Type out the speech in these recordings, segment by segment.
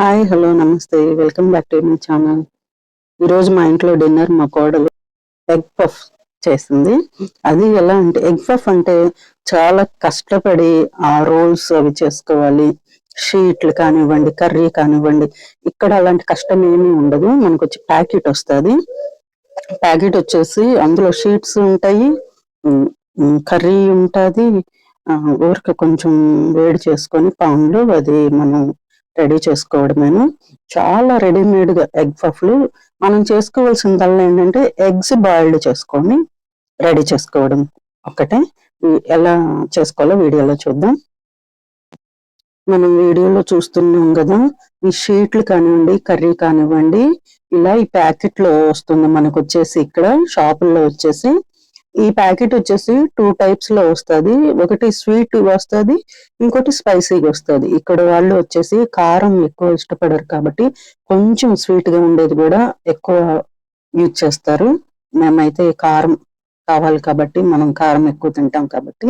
Hi hello namaste. Welcome back to my channel. ఈరోజు మా ఇంట్లో డిన్నర్ మా కోడలు ఎగ్ పఫ్ చేసింది అది ఎలా అంటే ఎగ్ పఫ్ అంటే చాలా కష్టపడి ఆ రోల్స్ అవి చేసుకోవాలి. షీట్లు కానివ్వండి కర్రీ కానివ్వండి. ఇక్కడ అలాంటి కష్టం ఏమీ ఉండదు. మనకు వచ్చి ప్యాకెట్ వస్తుంది. ప్యాకెట్ వచ్చేసి అందులో షీట్స్ ఉంటాయి. కర్రీ ఉంటుంది. ఊరికి కొంచెం వేడి చేసుకొని పాన్లో అది మనం రెడీ చేసుకోవడమేను. చాలా రెడీమేడ్గా ఎగ్ పఫ్లు. మనం చేసుకోవాల్సిందల్లా ఏంటంటే ఎగ్స్ బాయిల్డ్ చేసుకొని రెడీ చేసుకోవడం ఒకటే ఎలా చేసుకోవాలో వీడియోలో చూద్దాం. మనం వీడియోలో చూస్తున్నాం కదా ఈ షీట్లు కానివ్వండి కర్రీ కానివ్వండి ఇలా ఈ ప్యాకెట్లో వస్తుంది. మనకు వచ్చేసి ఇక్కడ షాపుల్లో వచ్చేసి ఈ ప్యాకెట్ వచ్చేసి టూ టైప్స్లో వస్తుంది. ఒకటి స్వీట్ వస్తుంది ఇంకోటి స్పైసీగా వస్తుంది. ఇక్కడ వాళ్ళు వచ్చేసి కారం ఎక్కువ ఇష్టపడరు కాబట్టి కొంచెం స్వీట్గా ఉండేది కూడా ఎక్కువ యూజ్ చేస్తారు. మేమైతే కారం కావాలి కాబట్టి మనం కారం ఎక్కువ తింటాం కాబట్టి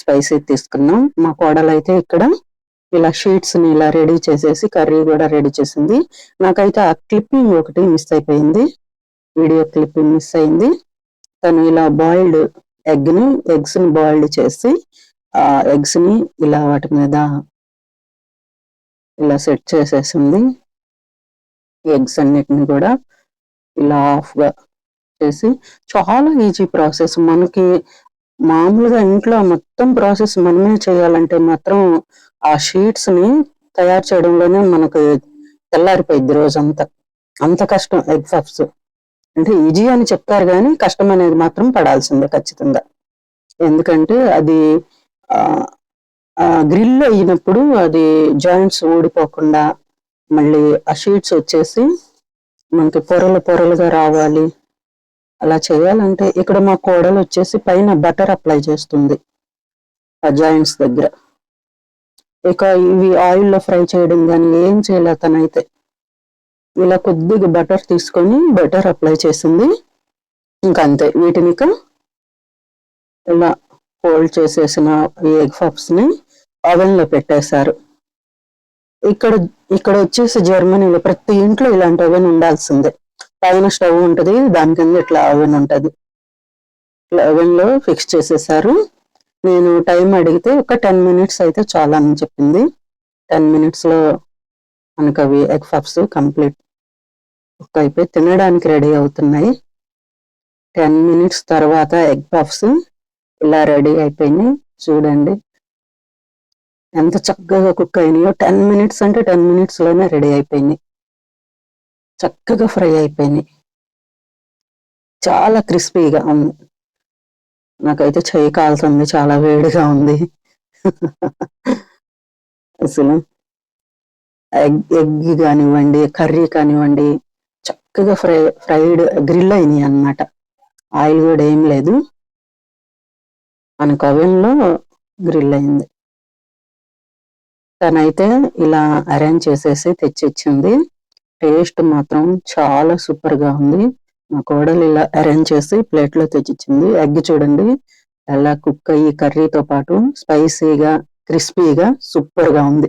స్పైసీ తీసుకున్నాం. మా కోడలు అయితే ఇక్కడ ఇలా షీట్స్ని ఇలా రెడీ చేసేసి కర్రీ కూడా రెడీ చేసింది. నాకైతే ఆ క్లిప్పింగ్ ఒకటి మిస్ అయిపోయింది. వీడియో క్లిప్పింగ్ మిస్ అయింది. తను ఇలా బాయిల్డ్ ఎగ్ని ఎగ్స్ని బాయిల్డ్ చేసి ఆ ఎగ్స్ని ఇలా వాటి మీద ఇలా సెట్ చేసేసింది. ఎగ్స్ అన్నిటిని కూడా ఇలా ఆఫ్గా చేసి చాలా ఈజీ ప్రాసెస్ మనకి మామూలుగా ఇంట్లో మొత్తం ప్రాసెస్ మనమే చేయాలంటే మాత్రం ఆ షీట్స్ని తయారు చేయడంలోనే మనకు తెల్లారిపోయింది రోజంతా. అంత కష్టం ఎగ్ పఫ్స్ అంటే ఈజీ అని చెప్తారు కానీ కష్టం అనేది మాత్రం పడాల్సిందే ఖచ్చితంగా. ఎందుకంటే అది గ్రిల్ అయినప్పుడు అది జాయింట్స్ ఊడిపోకుండా మళ్ళీ ఆ షీట్స్ వచ్చేసి మనకి పొరలు పొరలుగా రావాలి. అలా చేయాలంటే ఇక్కడ మా కోడలు వచ్చేసి పైన బటర్ అప్లై చేస్తుంది ఆ జాయింట్స్ దగ్గర. ఇక ఇవి ఆయిల్లో ఫ్రై చేయడం కానీ ఏం చేయలే తనైతే. ఇలా కొద్దిగా బటర్ తీసుకొని బటర్ అప్లై చేసింది. ఇంకా అంతే వీటిని ఇలా ఫోల్డ్ చేసేసిన ఎగ్ పఫ్స్ అవెన్లో పెట్టేశారు. ఇక్కడ ఇక్కడ వచ్చేసి జర్మనీలో ప్రతి ఇంట్లో ఇలాంటి ఓవెన్ ఉండాల్సిందే. పైన స్టవ్ ఉంటుంది దాని కింద ఇట్లా ఓవెన్ ఉంటుంది. ఇట్లా ఓవెన్లో ఫిక్స్ చేసేసారు నేను టైం అడిగితే ఒక టెన్ మినిట్స్ అయితే చాలా అని చెప్పింది. టెన్ మినిట్స్లో మనకు అవి ఎగ్ పఫ్స్ కంప్లీట్ కుక్ అయిపోయి తినడానికి రెడీ అవుతున్నాయి. టెన్ మినిట్స్ తర్వాత ఎగ్ పఫ్స్ ఇలా రెడీ అయిపోయినాయి. చూడండి. ఎంత చక్కగా కుక్ అయినాయో టెన్ మినిట్స్ అంటే టెన్ మినిట్స్లోనే రెడీ అయిపోయినాయి. చక్కగా ఫ్రై అయిపోయినాయి. చాలా క్రిస్పీగా ఉంది. నాకైతే చేయి కాలుతుంది చాలా వేడిగా ఉంది. అసలు ఎగ్ ఎగ్ కానివ్వండి కర్రీ కానివ్వండి చక్కగా ఫ్రై ఫ్రైడ్ గ్రిల్ అయినాయి అన్నమాట. ఆయిల్ కూడా ఏం లేదు. మనకు ఓవెన్లో గ్రిల్ అయింది. తనైతే ఇలా అరేంజ్ చేసేసి తెచ్చిచ్చింది. టేస్ట్ మాత్రం చాలా సూపర్గా ఉంది. మా కోడలు ఇలా అరేంజ్ చేసి ప్లేట్లో తెచ్చిచ్చింది. ఎగ్ చూడండి ఎలా కుక్ అయ్యి కర్రీతో పాటు స్పైసీగా క్రిస్పీగా సూపర్గా ఉంది.